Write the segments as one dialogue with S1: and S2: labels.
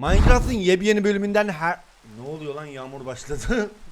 S1: Minecraft'ın yepyeni bölümünden her... Ne oluyor lan yağmur başladı.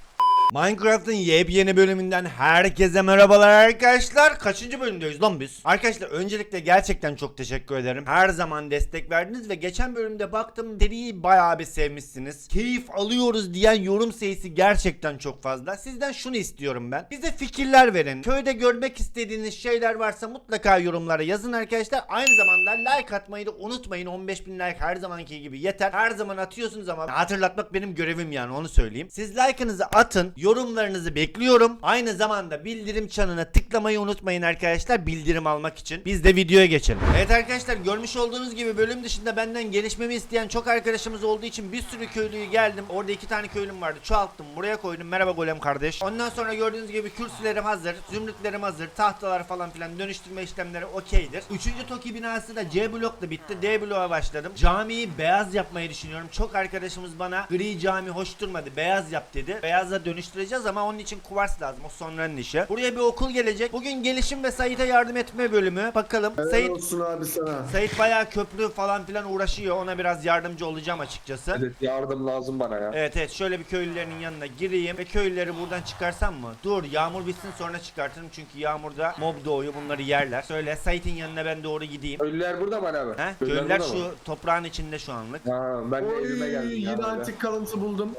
S1: Minecraft'ın yepyeni bölümünden herkese merhabalar arkadaşlar. Kaçıncı bölümdeyiz lan biz? Arkadaşlar öncelikle gerçekten çok teşekkür ederim. Her zaman destek verdiniz ve geçen bölümde baktım seriyi bayağı bir sevmişsiniz. Keyif alıyoruz diyen yorum sayısı gerçekten çok fazla. Sizden şunu istiyorum ben. Bize fikirler verin. Köyde görmek istediğiniz şeyler varsa mutlaka yorumlara yazın arkadaşlar. Aynı zamanda like atmayı da unutmayın. 15 bin like her zamanki gibi yeter. Her zaman atıyorsunuz ama hatırlatmak benim görevim yani onu söyleyeyim. Siz like'ınızı atın. Yorumlarınızı bekliyorum. Aynı zamanda bildirim çanına tıklamayı unutmayın arkadaşlar bildirim almak için. Biz de videoya geçelim. Evet arkadaşlar görmüş olduğunuz gibi bölüm dışında benden gelişmemi isteyen çok arkadaşımız olduğu için bir sürü köylüyü geldim. Orada iki tane köylüm vardı. Çoğalttım. Buraya koydum. Merhaba golem kardeş. Ondan sonra gördüğünüz gibi kürsülerim hazır. Zümrütlerim hazır. Tahtalar falan filan dönüştürme işlemleri okeydir. Üçüncü Toki binası da C blokla bitti. D bloğa başladım. Camiyi beyaz yapmayı düşünüyorum. Çok arkadaşımız bana gri cami hoş durmadı. Beyaz yap dedi. Beyaza dönüştüreceğiz ama onun için kuvars lazım. O sonranın işi. Buraya bir okul gelecek. Bugün gelişim ve Sait'e yardım etme bölümü. Bakalım.
S2: Helal
S1: Sait
S2: olsun abi sana.
S1: Sait bayağı köprü falan filan uğraşıyor. Ona biraz yardımcı olacağım açıkçası.
S3: Evet yardım lazım bana ya.
S1: Evet evet şöyle bir köylülerin yanına gireyim ve köylüleri buradan çıkarsam mı? Dur yağmur bitsin sonra çıkartırım çünkü yağmurda mob doğuyor bunları yerler. Söyle Sait'in yanına ben doğru gideyim.
S3: Ölüler burada mı abi?
S1: He? Köylüler
S3: burada mı?
S1: şu toprağın içinde şu anlık.
S3: Ha, ben de
S2: Oy,
S3: evime geldim ya.
S2: yine
S3: böyle.
S2: antik kalıntı buldum.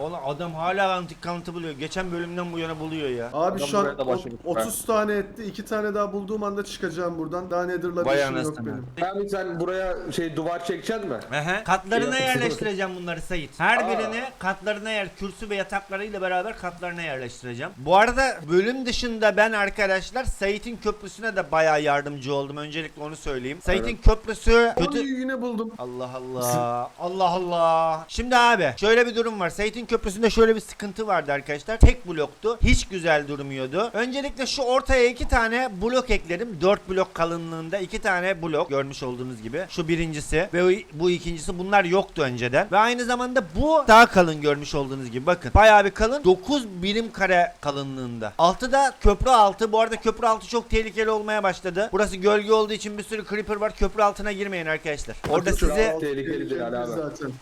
S1: Oğlum adam hala antik kalıntı buluyor. Geçen bölümden bu yana buluyor ya.
S2: Abi
S3: Adam
S2: şu an
S3: buraya da başladı.
S2: o- 30 tane etti. 2 tane daha bulduğum anda çıkacağım buradan. Daha Nether'la
S1: Vay
S2: bir işim yok
S1: anasını.
S2: benim.
S3: Abi sen buraya şey duvar çekeceksin mi?
S1: Ehe. Katlarına
S3: Ya.
S1: yerleştireceğim bunları Sait. Her
S3: Aa.
S1: birini katlarına yer, kürsü ve yataklarıyla beraber katlarına yerleştireceğim. Bu arada bölüm dışında ben arkadaşlar Sait'in köprüsüne de bayağı yardımcı oldum. Öncelikle onu söyleyeyim. Sait'in köprüsü kötü
S2: yine buldum.
S1: Allah Allah. Allah Allah. Şimdi abi şöyle bir durum var. Sait'in köprüsünde şöyle bir sıkıntı vardı arkadaşlar. Tek bloktu. Hiç güzel durmuyordu. Öncelikle şu ortaya iki tane blok ekledim. 4 blok kalınlığında iki tane blok görmüş olduğunuz gibi. Şu birincisi ve bu ikincisi bunlar yoktu önceden. Ve aynı zamanda bu daha kalın görmüş olduğunuz gibi. Bakın bayağı bir kalın. 9 birim kare kalınlığında. Altı da köprü altı. Bu arada köprü altı çok tehlikeli olmaya başladı. Burası gölge olduğu için bir sürü creeper var. Köprü altına girmeyin arkadaşlar. Orada
S3: Köprü
S1: size
S3: altı tehlikelidir.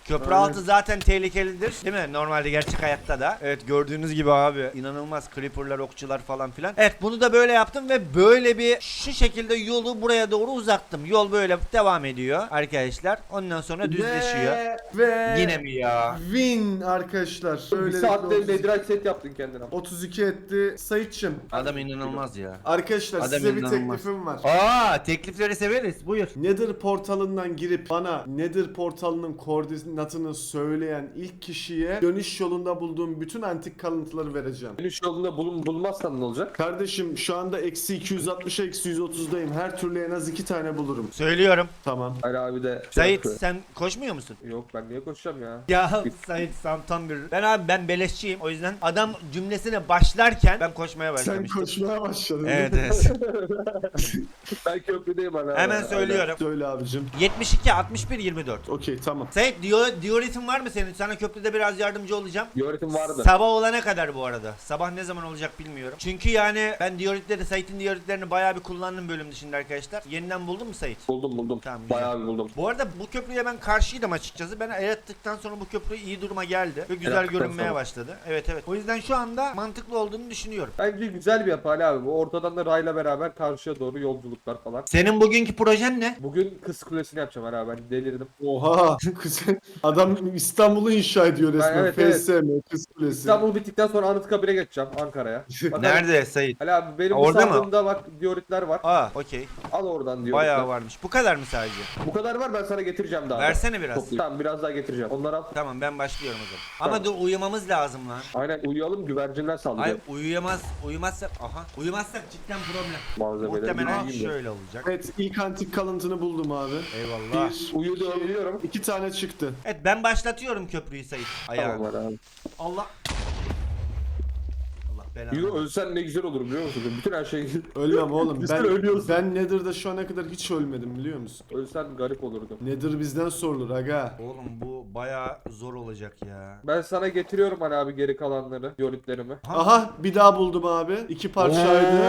S1: Köprü altı zaten tehlikelidir değil mi? Normalde gerçek hayatta da. Evet gördüğünüz gibi abi inanılmaz creeperlar, okçular falan filan. Evet bunu da böyle yaptım ve böyle bir şu şekilde yolu buraya doğru uzattım. Yol böyle devam ediyor arkadaşlar. Ondan sonra düzleşiyor.
S2: Ve, ve
S1: Yine mi ya?
S2: win arkadaşlar.
S3: Bir saatte
S2: 30
S3: netherite set yaptın kendine.
S2: 32 etti. Sayitçim.
S1: Adam inanılmaz ya.
S2: Arkadaşlar
S1: Adam
S2: size bir
S1: inanılmaz.
S2: teklifim var.
S1: Aa teklifleri severiz. Buyur.
S2: Nether portalından girip bana Nether portalının koordinatını söyleyen ilk kişiye dönüş yolunda bulduğum bütün antik kalıntıları vereceğim.
S3: Dönüş yolunda bulun, bulmazsan ne olacak?
S2: Kardeşim şu anda eksi 260 eksi 130'dayım. Her türlü en az iki tane bulurum.
S1: Söylüyorum.
S2: Tamam.
S3: Ali abi de şey
S1: Sait
S3: yapıyor.
S1: sen koşmuyor musun?
S3: Yok ben niye koşacağım ya?
S1: Ya Sait sen tam bir... Ben abi ben beleşçiyim. O yüzden adam cümlesine başlarken ben koşmaya
S2: Sen
S1: başlamıştım.
S2: koşmaya başladın.
S1: Evet evet.
S3: Ben köprüdeyim abi.
S1: Hemen söylüyorum.
S2: Söyle abicim.
S1: 72 61 24.
S2: Okey tamam.
S1: Sait diyor diyoritin var mı senin? Sana köprüde biraz yardımcı olacağım.
S3: Bir öğretim vardı.
S1: Sabah olana kadar bu arada. Sabah ne zaman olacak bilmiyorum. Çünkü yani ben dioritleri, Sait'in dioritlerini bayağı bir kullandım bölüm dışında arkadaşlar. Yeniden buldun mu Sait?
S3: Buldum buldum.
S1: Tamam, güzel.
S3: Bayağı bir buldum.
S1: Bu arada bu köprüye ben karşıydım açıkçası. Ben el attıktan sonra bu köprü iyi duruma geldi ve güzel
S3: attıktan
S1: görünmeye
S3: sonra.
S1: başladı. Evet evet. O yüzden şu anda mantıklı olduğunu düşünüyorum.
S3: Bence güzel bir yapı Ali abi. Bu ortadan da rayla beraber karşıya doğru yolculuklar falan.
S1: Senin bugünkü projen ne?
S3: Bugün kız kulesini yapacağım Ali abi. Ben delirdim.
S2: Oha. Adam İstanbul'u inşa ediyor resmen.
S3: evet, evet.
S2: FSM, Kız Kulesi.
S3: İstanbul bittikten sonra Anıtkabir'e geçeceğim Ankara'ya. Bakalım.
S1: Nerede Sait?
S3: Ali abi benim bu
S1: Orada mı?
S3: sandığımda bak dioritler var.
S1: Aa okey.
S3: Al oradan dioritler.
S1: Bayağı varmış. Bu kadar mı sadece?
S3: Bu kadar var ben sana getireceğim daha.
S1: Versene biraz.
S3: Toplayayım. Tamam biraz daha getireceğim. Onları al.
S1: Tamam ben başlıyorum o zaman. Ama dur uyumamız lazım lan.
S3: Aynen uyuyalım güvercinler
S1: Ay
S3: saldırıyor.
S1: uyuyamaz, uyumazsak aha uyumazsak cidden problem.
S3: Malzemeleri
S1: Muhtemelen
S3: de.
S1: şöyle olacak.
S2: Evet ilk antik kalıntını buldum abi.
S1: Eyvallah.
S2: Bir,
S3: Uyudu
S2: iki,
S3: ölüyorum.
S2: iki tane çıktı.
S1: Evet ben başlatıyorum köprüyü Sait. Ayağa.
S3: Tamam Ali abi.
S1: Allah. Belanı.
S3: Yürü ölsen ne güzel olur biliyor musun? Bütün her şey
S2: Ölmem oğlum. Ben,
S3: de ölüyoruz.
S2: ben Nether'da şu ana kadar hiç ölmedim biliyor musun?
S3: ölsen garip olurdu.
S2: Nether bizden sorulur aga.
S1: Oğlum bu baya zor olacak ya.
S3: Ben sana getiriyorum Ali abi geri kalanları, dioritlerimi.
S2: Aha bir daha buldum abi. İki parçaydı.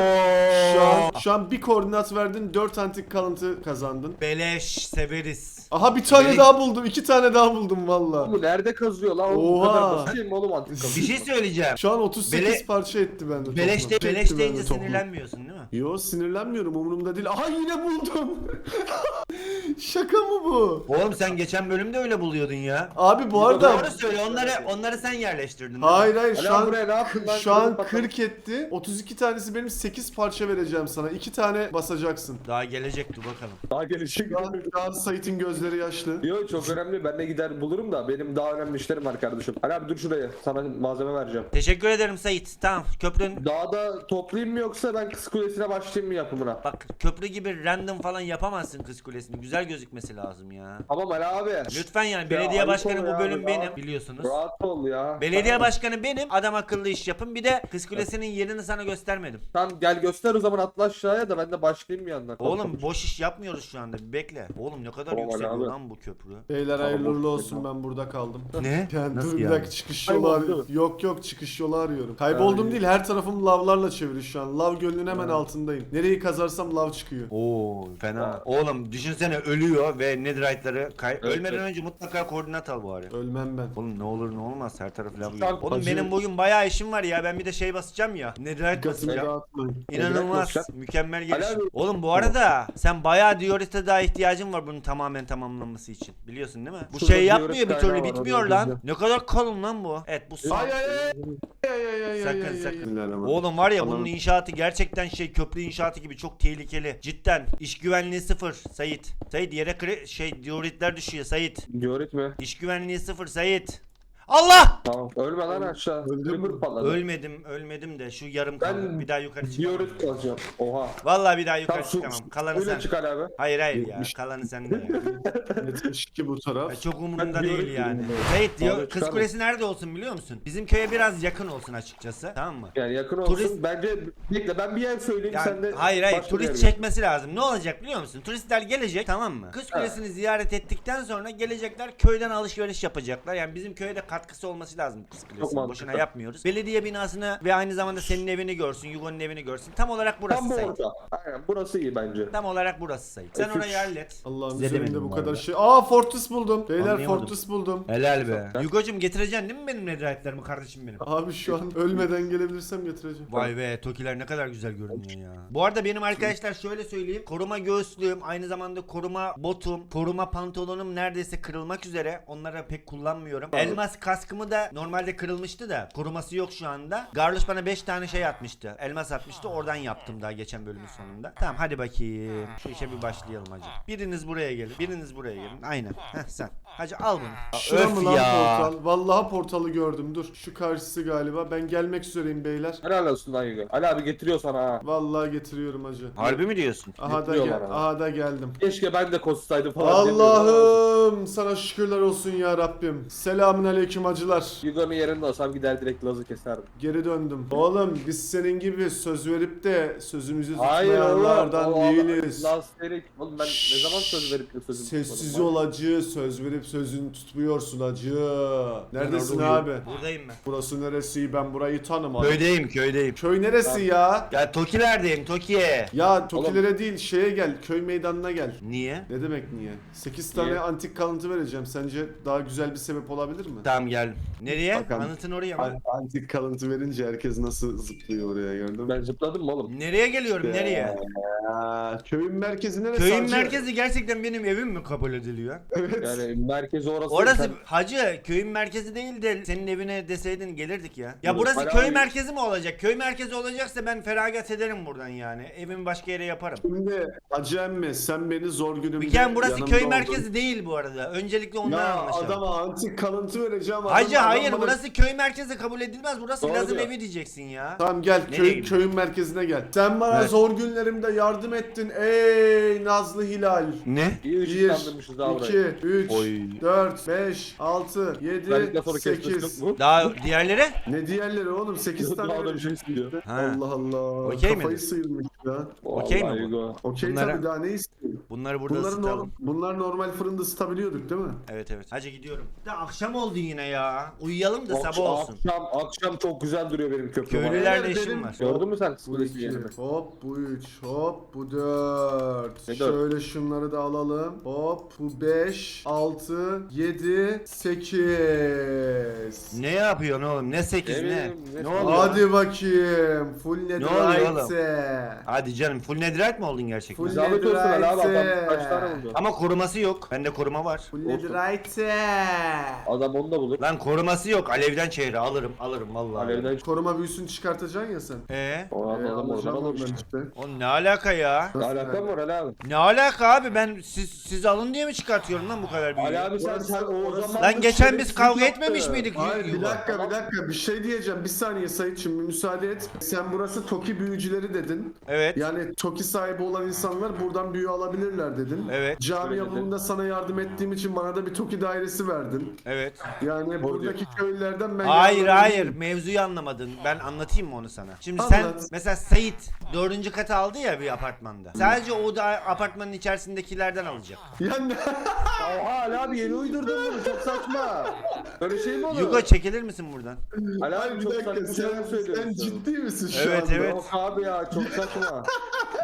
S2: Şu an, şu an bir koordinat verdin 4 antik kalıntı kazandın.
S1: Beleş severiz.
S2: Aha bir tane
S1: Beni-
S2: daha buldum. iki tane daha buldum valla.
S3: Bu nerede kazıyor lan? Oğlum, Bu
S2: Oha.
S3: kadar basit değil mi oğlum antik
S1: Bir şey söyleyeceğim.
S2: Şu an 38
S1: Bele-
S2: parça etti bende.
S1: Beleş, de, beleş
S2: Etti
S1: deyince sinirlenmiyorsun değil mi?
S2: Yo sinirlenmiyorum umurumda değil. Aha yine buldum. Şaka mı bu?
S1: Oğlum sen geçen bölümde öyle buluyordun ya.
S2: Abi bu arada
S1: Doğru söyle onları onları sen yerleştirdin.
S2: Hayır hayır şu an
S3: buraya ne yaptın lan?
S2: şu an
S3: Kırın bakalım.
S2: 40 etti. 32 tanesi benim 8 parça vereceğim sana. 2 tane basacaksın.
S1: Daha gelecek dur bakalım.
S3: Daha gelişecek.
S2: Şu an, şu an Sait'in gözleri yaşlı.
S3: Yok çok önemli. Ben de gider bulurum da benim daha önemli işlerim var kardeşim. Ali abi dur şuraya. Sana malzeme vereceğim.
S1: Teşekkür ederim Sait. Tamam köprünün
S3: Dağda toplayayım mı yoksa ben kız kulesine başlayayım mı yapımına?
S1: bak köprü gibi random falan yapamazsın kız kulesini. Güzel gözükmesi lazım ya.
S3: Tamam Ali abi.
S1: Lütfen yani belediye
S3: ayıp
S1: başkanı
S3: oluyor
S1: bu bölüm
S3: abi,
S1: benim
S3: ya.
S1: biliyorsunuz.
S3: Rahat ol ya.
S1: Belediye başkanı benim. Adam akıllı iş yapın. Bir de kız kulesinin yerini sana göstermedim.
S3: Tamam gel göster o zaman atla aşağıya da ben de başlayayım bir yandan.
S1: Oğlum boş iş yapmıyoruz şu anda. Bir bekle. Oğlum ne kadar
S3: Tamam
S1: yükseliyor
S3: abi.
S1: lan bu köprü.
S2: Beyler hayırlı uğurlu olsun ben burada kaldım.
S1: Ne?
S2: Yani
S1: Nasıl
S2: dur bir
S1: yani?
S2: dakika çıkış yolu arıyorum. Yok yok çıkış yolu arıyorum. Kayboldum
S3: Ay.
S2: değil her tarafım lavlarla çevrili şu an. Lav gölünün hemen altındayım. Nereyi kazarsam lav çıkıyor.
S1: Oo fena. Oğlum düşünsene ölüyor ve netherite'ları kay...
S3: Evet,
S1: ölmeden
S3: evet.
S1: önce mutlaka koordinat al bari.
S2: Ölmem ben.
S1: Oğlum ne olur ne olmaz her taraf lav.
S3: An
S1: Oğlum benim bugün bayağı işim var ya. Ben bir de şey basacağım ya. Netherite
S2: Dikkatimi
S1: basacağım.
S2: dağıtmayın.
S1: İnanılmaz. Mükemmel
S3: abi-
S1: Oğlum bu arada sen bayağı diorite daha ihtiyacın var bunun tamamen tamamlanması için. Biliyorsun değil mi? Bu
S3: Şurada
S1: şey
S3: diorit
S1: yapmıyor bir
S3: kaynağı
S1: türlü
S3: var,
S1: bitmiyor
S3: onu
S1: lan. Ne kadar kalın lan bu. Evet bu son.
S2: Ay ay ay ay ay ay.
S1: sakın.
S2: Bismillahirrahmanirrahim.
S1: Oğlum var ya bunun inşaatı gerçekten şey köprü inşaatı gibi çok tehlikeli. Cidden iş güvenliği sıfır Sait. Sait yere kre- şey dioritler düşüyor Sait.
S3: Diorit mi?
S1: İş güvenliği sıfır Sait. Allah!
S3: Tamam. Ölme lan aşağı. Ömür patladı.
S1: Ölmedim ölmedim de şu yarım
S3: Ben
S1: kaldı. Bir daha yukarı çıkamam.
S3: Diorit kazacağım. Oha.
S1: Vallahi bir daha yukarı
S3: Tamam su,
S1: çıkamam. Kalanı sen.
S3: çık Ali abi.
S1: Hayır hayır ya.
S2: Yetmiş.
S1: Kalanı sende ya.
S2: 72 bu taraf.
S1: Ya çok umurumda
S3: Ben
S1: değil yani. Sait diyor
S3: Abi
S1: kız kulesi nerede olsun biliyor musun? Bizim köye biraz yakın olsun açıkçası. Tamam mı?
S3: Yani yakın olsun.
S1: Turist-
S3: Bence bekle ben bir yer söyleyeyim
S1: Yani
S3: sen de
S1: hayır hayır
S3: başka bir
S1: turist
S3: yer
S1: çekmesi lazım. Ne olacak biliyor musun? Turistler gelecek tamam mı? Kız kulesini ziyaret ettikten sonra gelecekler köyden alışveriş yapacaklar. Yani bizim köye de katkısı olması lazım kız kulesinin. Boşuna yapmıyoruz. Belediye binasını ve aynı zamanda senin evini görsün, Yugo'nun evini görsün. Tam olarak burası
S3: Tam bu
S1: Sait.
S3: orta. Aynen burası iyi bence.
S1: Tam olarak burası Sait. Sen
S3: Öpüş.
S1: orayı hallet.
S2: Allah'ın
S1: Size
S2: üzerinde bu kadar şey. Aa Fortress buldum. Beyler
S1: Anlayamadım.
S2: Fortress buldum.
S1: Helal be. Yugo'cum getireceksin değil mi benim netherite'lerimi kardeşim benim?
S2: Abi şu an ölmeden gelebilirsem getireceğim.
S1: Vay be Tokiler ne kadar güzel görünüyor ya. Bu arada benim arkadaşlar şöyle söyleyeyim. Koruma göğüslüğüm, aynı zamanda koruma botum, koruma pantolonum neredeyse kırılmak üzere. Onları pek kullanmıyorum. Elmas kaskımı da normalde kırılmıştı da koruması yok şu anda. Garloş bana 5 tane şey atmıştı. Elmas atmıştı. Oradan yaptım daha geçen bölümün sonunda. Tamam hadi bakayım. Şu işe bir başlayalım hacı. Biriniz buraya gelin. Biriniz buraya gelin. Aynen. Heh sen. Hacı al bunu.
S2: Şura
S1: Öf
S2: mı lan
S1: ya.
S2: portal? Vallahi portalı gördüm. Dur. Şu karşısı galiba. Ben gelmek üzereyim beyler.
S3: Helal olsun lan Yugo. Ali abi getiriyor sana ha.
S2: Vallahi getiriyorum hacı.
S1: Harbi mi diyorsun?
S2: Aha da gel.
S3: abi.
S2: Aha da geldim.
S3: Keşke ben de kostaydım falan. demiyorum.
S2: Allah'ım sana şükürler olsun ya Rabbim. Selamün aleyküm hacılar.
S3: Yugo'nun yerinde olsam gider direkt lazı keserdim.
S2: Geri döndüm. Oğlum biz senin gibi söz verip de sözümüzü
S3: Hayır
S2: tutmayanlardan değiliz.
S3: Lasterik. Oğlum ben ne zaman söz verip de sözümü
S2: Sessiz
S3: tutmadım
S2: ol acı, söz verip sözünü tutmuyorsun acı. Neredesin
S1: Ben
S2: abi?
S1: orada Buradayım ben.
S2: Burası neresi? Ben burayı tanımadım.
S1: Köydeyim köydeyim.
S2: Köy neresi ya?
S1: Ya Tokiler'deyim Toki'ye.
S2: Ya Tokilere değil şeye gel, köy meydanına gel.
S1: Niye?
S2: Ne demek niye? 8 tane
S3: Niye?
S2: antik kalıntı vereceğim. Sence daha güzel bir sebep olabilir mi?
S1: Tamam gel. Nereye?
S2: Bakalım.
S1: Anıtın oraya mı?
S2: Antik kalıntı verince herkes nasıl zıplıyor oraya gördün mü?
S3: Ben zıpladım mı oğlum?
S1: Nereye geliyorum? Nereye?
S2: Ya, köyün merkezi neresi?
S1: Köyün
S2: hacı?
S1: merkezi gerçekten benim evim mi kabul ediliyor?
S2: Evet.
S3: Yani merkezi orası.
S1: Orası
S3: Sen-
S1: hacı köyün merkezi değil de senin evine deseydin gelirdik ya. Ya burası
S3: hala
S1: köy
S3: abi-
S1: merkezi mi olacak? Köy merkezi olacaksa ben feragat ederim buradan yani. Evimi başka yere yaparım.
S2: Şimdi Hacı emmi sen beni zor günümde
S1: Bir kere burası
S2: yanımda
S1: köy
S2: oldun.
S1: merkezi değil bu arada. Öncelikle ondan
S2: Ya
S1: anlaşalım.
S2: adama antik kalıntı vereceğim. Adam-
S1: Hacı
S2: adam
S1: hayır
S2: bana-
S1: burası köy merkezi kabul edilmez. Burası
S3: Doğru
S1: Laz'ın
S3: diyor.
S1: evi diyeceksin ya.
S2: Tamam gel
S1: Nereye
S2: köy, köyün merkezine gel. Sen bana
S1: Evet.
S2: zor günlerimde yardım ettin ey Nazlı Hilal.
S1: Ne?
S3: İyi
S2: 1,
S3: ışıklandırmışız daha
S2: 2,
S3: burayı.
S2: 3,
S1: Oy.
S2: 4, 5, 6, 7,
S3: Verdikten sonra kesmesi
S2: 8.
S3: yok mu?
S1: Daha diğerleri?
S2: Ne diğerleri oğlum 8 tane.
S3: Daha da bir şey istiyor.
S1: Ha.
S2: Allah Allah.
S1: Okey
S2: Kafayı
S1: midir?
S2: sıyırmış. ya.
S1: Okey mi bu?
S2: Okey
S1: Bunlara-
S2: tabii daha ne istiyorsun?
S1: Bunları burada
S2: Bunları
S1: ısıtalım.
S2: norm- bunlar normal fırında ısıtabiliyorduk değil mi?
S1: Evet evet. Hadi gidiyorum. Da akşam oldu yine ya. Uyuyalım da sabah olsun.
S3: akşam, akşam çok güzel duruyor benim köprüm.
S1: Köylülerle
S2: Beyler,
S1: işim var.
S3: Gördün mü sen
S2: Bu iki,
S3: yerimi?
S2: hop bu üç, hop bu dört.
S3: Ne dört?
S2: Şöyle şunları da alalım. Hop bu beş, altı, yedi, sekiz.
S1: Ne yapıyorsun oğlum? Ne 8
S3: Ne
S1: ne?
S3: bileyim, ne
S1: Ne oluyor?
S2: Hadi bakayım. Full
S1: oluyor
S2: netherite.
S1: Hadi canım full netherite mi oldun gerçekten?
S2: Full-
S3: Zahmet olsun Ali abi adam kaç tane buldu?
S1: Ama koruması yok. Bende koruma var.
S2: Full
S3: Olsun.
S2: netherite.
S3: Adam onu da bulur.
S1: Lan koruması yok. Alevden çehre alırım. Alırım vallahi.
S3: Alevden
S2: Koruma büyüsünü çıkartacaksın ya sen.
S1: Ee?
S3: o
S2: Ee,
S3: adam oradan
S2: alacağım
S3: alır
S2: ondan
S3: işte.
S1: O ne alaka ya?
S3: Ne alaka mı var Ali abi?
S1: Ne alaka abi? Ben siz siz alın diye mi çıkartıyorum lan bu kadar büyüğü?
S3: Ali abi sen, sen o zaman...
S1: Lan geçen biz
S3: şerefsizlik
S1: kavga etmemiş miydik?
S2: Hayır bir dakika bir dakika bir şey diyeceğim. Bir saniye bir müsaade et. Sen burası Toki büyücüleri dedin.
S1: Evet.
S2: Yani Toki sahibi olan insanlar buradan büyü alabilirler dedin.
S1: Evet.
S2: Cami yapımında sana yardım ettiğim için bana da bir Toki dairesi verdin.
S1: Evet.
S2: Yani buradaki köylülerden ben
S1: Hayır
S2: yardım
S1: hayır mevzuyu anlamadın. Ben anlatayım mı onu sana? Şimdi
S2: Anlat.
S1: sen mesela Sait dördüncü katı aldı ya bir apartmanda. Sadece o da apartmanın içerisindekilerden alacak.
S2: Ya ne?
S3: Oha Ali abi yeni uydurdun bunu çok saçma. Böyle şey mi olur?
S1: Yugo çekilir misin buradan?
S3: Ali
S2: Hayır
S3: abi
S2: bir
S3: çok
S2: dakika
S3: saçma şeyler
S2: sen,
S3: söylüyorsun.
S2: sen ciddi misin şu
S1: Evet,
S2: anda?
S1: evet.
S3: Yok abi ya çok saçma.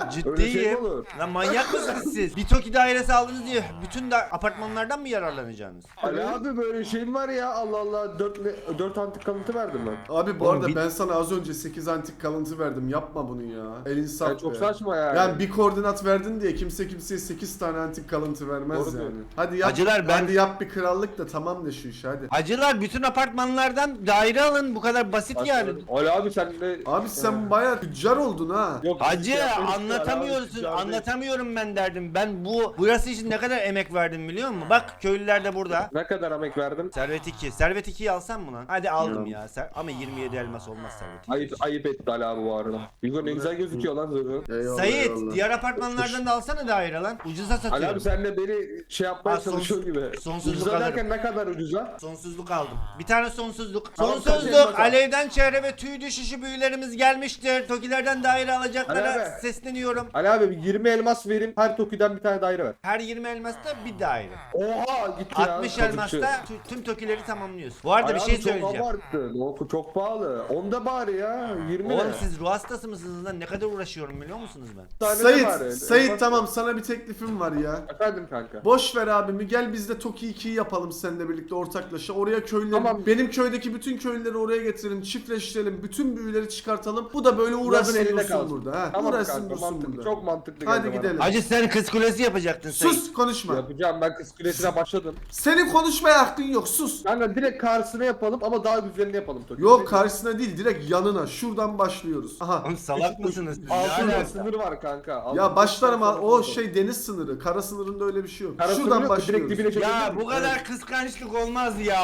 S3: Öyle şey mi
S1: Ciddiyim.
S3: olur?
S1: Lan manyak mısınız siz? Bir Toki dairesi aldınız diye bütün da apartmanlardan mı yararlanacaksınız?
S3: Ali abi böyle şey mi var ya Allah Allah 4, 4 antik kalıntı verdim ben.
S2: Abi bu
S1: Oğlum
S2: arada
S1: bir-
S2: ben sana az önce 8 antik kalıntı verdim. Yapma bunu ya. El insaf
S3: Yani çok saçma yani.
S2: Yani bir koordinat verdin diye kimse kimseye 8 tane antik kalıntı vermez
S3: Doğru
S2: yani.
S3: diyor.
S2: Hadi yap.
S1: Hacılar, ben-
S2: Hadi yap bir krallık da tamam de şu işi hadi.
S1: Hacılar bütün apartmanlardan daire alın bu kadar basit yani.
S3: Ali abi sen de...
S2: Abi sen bayağı tüccar oldun ha.
S3: Yok,
S1: Hacı anlatamıyorsun
S3: değil.
S1: anlatamıyorum ben derdim. Ben bu burası için ne kadar emek verdim biliyor musun? Bak köylüler de burada.
S3: Ne kadar emek verdim?
S1: Servet 2. Servet 2'yi alsam mı lan? Hadi aldım ya. Ser- Ama 27 elmas olmaz Servet 2.
S3: Ayıp, ayıp etti Ali abi bu arada. Hugo ne güzel gözüküyor lan zırhı.
S2: Eyvallah,
S1: Sayit
S2: eyvallah.
S1: diğer apartmanlardan da alsana daire lan. Ucuza
S3: Ali
S1: satıyorum.
S3: abi sen de beni şey yapmaya
S1: Ha,
S3: çalışıyorsun gibi.
S1: sonsuzluk
S3: Ucuza
S1: alırım.
S3: derken ne kadar ucuza?
S1: Sonsuzluk aldım. Bir tane sonsuzluk.
S3: Tamam,
S1: Sonsuzluk. Alevden çehre ve tüy düşüşü büyülerimiz gelmiştir. Tokilerden daire alacaklara sesleniyorum.
S3: Ali abi bir 20 elmas vereyim her Toki'den bir tane daire ver.
S1: Her 20 elmasta bir daire.
S3: Oha gitti ya.
S1: 60
S3: kalıpçı.
S1: elmasta tü- tüm tokileri tamamlıyorsun. Bu arada
S3: Ali
S1: bir
S3: abi
S1: şey
S3: çok
S1: söyleyeceğim.
S3: abarttın. O çok pahalı. Onda bari ya. 20
S1: Oğlum
S3: ne?
S1: siz ruh hastası mısınız lan? Ne kadar uğraşıyorum biliyor musunuz ben?
S3: Tane de bari.
S2: Sayit
S3: Elmas-
S2: tamam sana bir teklifim var ya.
S3: Efendim kanka.
S2: Boş ver abimi gel biz de Toki 2'yi yapalım seninle birlikte ortaklaşa. Oraya köylüleri,
S3: Tamam.
S2: benim köydeki bütün köylüleri oraya getirelim, çiftleştirelim, bütün büyüleri çıkartalım. Bu da böyle
S3: Uğraşın
S2: uğraşsın
S3: elinde
S2: dursun
S3: kalsın.
S2: burada. Ha.
S3: Tamam
S2: uğraşsın
S3: kanka
S2: dursun
S3: mantıklı.
S2: burada.
S3: Çok mantıklı
S2: Hadi
S3: geldi bana.
S2: gidelim.
S1: Hacı sen kız kulesi yapacaktın sen.
S2: Sus konuşma.
S3: Yapacağım ben kız kulesine başladım.
S2: Senin konuşmaya hakkın yok sus.
S3: Kanka direkt karşısına yapalım ama daha güzelini yapalım Toki.
S2: Yok karşısına değil direkt yanına. Şuradan başlıyoruz. Aha.
S1: Oğlum salak mısınız? siz? Alaka?
S3: sınır var kanka. Altında
S2: Ya başlarım ha- o şey deniz sınırı. Kara sınırında öyle bir şey yok.
S3: Kara
S2: Şuradan
S3: yok? Direkt
S2: başlıyoruz.
S3: dibine çekelim.
S1: Ya bu kadar kıskançlık olmaz ya.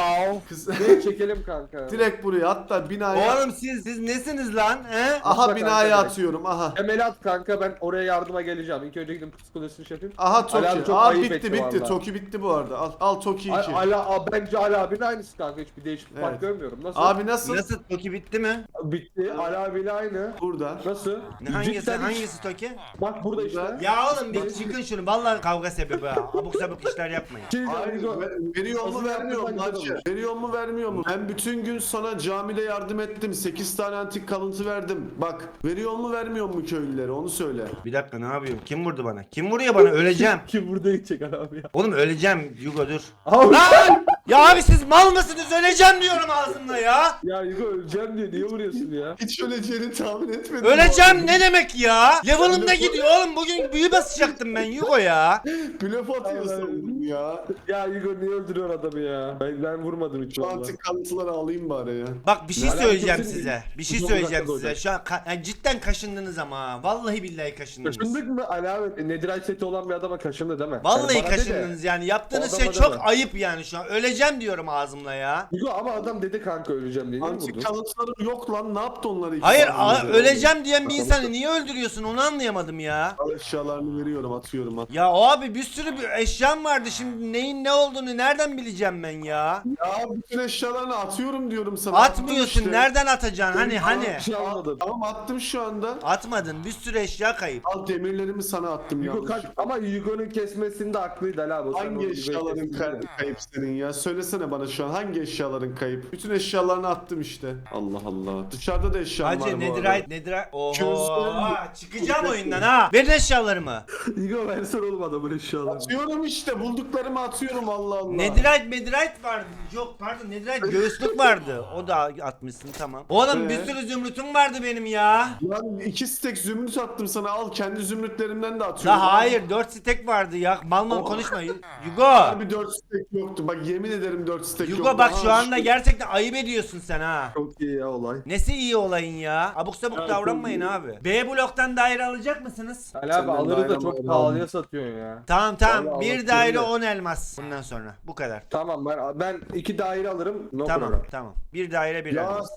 S2: Kız-
S3: Direkt çekelim kanka.
S2: direkt buraya hatta binaya.
S1: Oğlum siz siz nesiniz lan? He?
S2: Aha
S3: Atla
S2: binaya
S3: kanka
S2: atıyorum aha.
S3: Temeli at kanka ben oraya yardıma geleceğim. İlk önce gidip kız kulesini şey yapayım.
S2: Aha Toki.
S3: Çok
S2: Aa
S3: ayıp
S2: bitti
S3: etti
S2: bitti.
S3: vallahi.
S2: Toki bitti bu arada. Al al Toki 2.
S3: Al- Ala, a- bence Ali abinin aynısı kanka hiçbir değişiklik
S2: Evet.
S3: fark görmüyorum. Nasıl?
S2: Abi nasıl?
S1: Nasıl Toki bitti mi?
S3: Bitti. Ali abiyle aynı.
S2: Burada.
S3: Nasıl?
S1: Ne hangisi
S3: Cidden hiç-
S1: hangisi Toki?
S3: Bak burada işte.
S1: Ya oğlum bir çıkın şunu. Vallahi kavga sebebi ha. Abuk sabuk işler yapmayın.
S3: Şey,
S2: Hayır,
S3: Hugo,
S2: ver- veriyor mu
S3: Hazır
S2: vermiyor mu hacı?
S3: olur.
S2: Veriyor mu vermiyor mu? Ben bütün gün sana camide yardım ettim. 8 tane antik kalıntı verdim. Bak veriyor mu vermiyor mu köylülere onu söyle.
S1: Bir dakika ne yapıyorum? Kim vurdu bana? Kim vuruyor bana? Öleceğim.
S3: Kim burada gidecek Ali abi ya?
S1: Oğlum öleceğim. Yugo dur.
S3: Abi.
S1: Lan! Ya abi siz mal mısınız? Öleceğim diyorum ağzımla ya.
S3: Ya Hugo öleceğim diye niye vuruyorsun ya?
S2: Hiç öleceğini tahmin etmedim.
S1: Öleceğim ne demek ya? Level'ım da gidiyor oğlum. Bugün büyü basacaktım ben Yugo ya.
S2: Blöf atıyorsun ya.
S3: Ya Hugo niye öldürüyor adamı ya? Ben, ben vurmadım hiç valla.
S2: antik kalıntıları alayım bari ya.
S1: Bak bir şey
S3: alakası
S1: söyleyeceğim
S3: yok.
S1: size. Bir şey
S3: Uzun
S1: söyleyeceğim size.
S3: olacak.
S1: Şu an ka- yani cidden kaşındınız ama. ha. Vallahi billahi kaşındınız.
S3: Kaşındık mı Ali abi? Nedirite seti olan bir adama kaşındı değil mi?
S1: Vallahi
S3: Yani bana de de.
S1: kaşındınız yani. Yaptığınız
S3: O
S1: şey
S3: adama
S1: çok
S3: deme.
S1: ayıp yani şu an. Öleceğim diyorum ağzımla. ya.
S3: Yugo ama adam dedi kanka öleceğim diye.
S2: Antik
S3: vurdun?
S2: kalıntılarım yok lan ne yaptı onları? iki
S1: Hayır a- öleceğim diyen bir insanı niye öldürüyorsun onu anlayamadım ya.
S2: Al eşyalarını veriyorum atıyorum at.
S1: Ya abi bir sürü bir eşyam vardı şimdi neyin ne olduğunu nereden bileceğim ben ya?
S2: Ya bütün eşyalarını atıyorum diyorum sana.
S1: Atmıyorsun
S2: Attım işte.
S1: nereden atacaksın hani hani?
S3: Bir şey anladım.
S2: Tamam attım şu anda.
S1: Atmadın bir sürü eşya kayıp.
S2: Al demirlerimi sana attım
S3: Yugo kaç
S2: yanlışlıkla.
S3: ama Yugo'nun kesmesinde haklıydı Ali abi. Sen
S2: Hangi eşyaların
S3: kestin
S2: kay- kayıp senin ya? Söylesene bana şu an hangi eşyaların kayıp? Bütün eşyalarını attım işte. Allah Allah. Dışarıda da eşyam var
S1: Hacı
S2: bu arada.
S1: Nedirite Nedirite Oho
S2: Çözdüm.
S1: çıkacağım oyundan ha. Verin eşyalarımı.
S3: Yugo versene oğlum adamın eşyalarını.
S2: Atıyorum işte bulduklarımı atıyorum Allah Allah.
S1: Nedirite Medirite vardı. Yok pardon Nedirite göğüslük vardı. O da atmışsın tamam. Oğlum bir
S2: Ee?
S1: sürü zümrütüm vardı benim ya.
S2: Lan iki stek zümrüt attım sana al kendi zümrütlerimden de atıyorum.
S1: La hayır 4 stek vardı ya. Mal mal konuşma. Yugo.
S2: Harbi 4 stek yoktu. Bak yemin ederim 4 stek yoktu.
S1: Yugo bak şu anda gerçekten ayıp ediyorsun sen ha.
S3: Çok iyi ya olay.
S1: Nesi iyi olayın ya? Abuk sabuk
S2: Evet,
S1: davranmayın
S2: çok iyi.
S1: abi. B bloktan daire alacak mısınız?
S3: Ali abi
S2: Senden
S3: alırız da
S2: dayanamadım
S3: çok
S2: abi.
S3: pahalıya satıyorsun ya.
S1: Tamam tamam.
S3: Vallahi
S1: bir
S3: Allah
S1: daire
S3: korusun.
S1: 10 elmas. Bundan sonra. Bu kadar.
S3: Tamam ben ben iki daire alırım. No
S1: tamam
S3: problem.
S1: tamam. Bir daire bir
S2: Ya,
S1: elmas.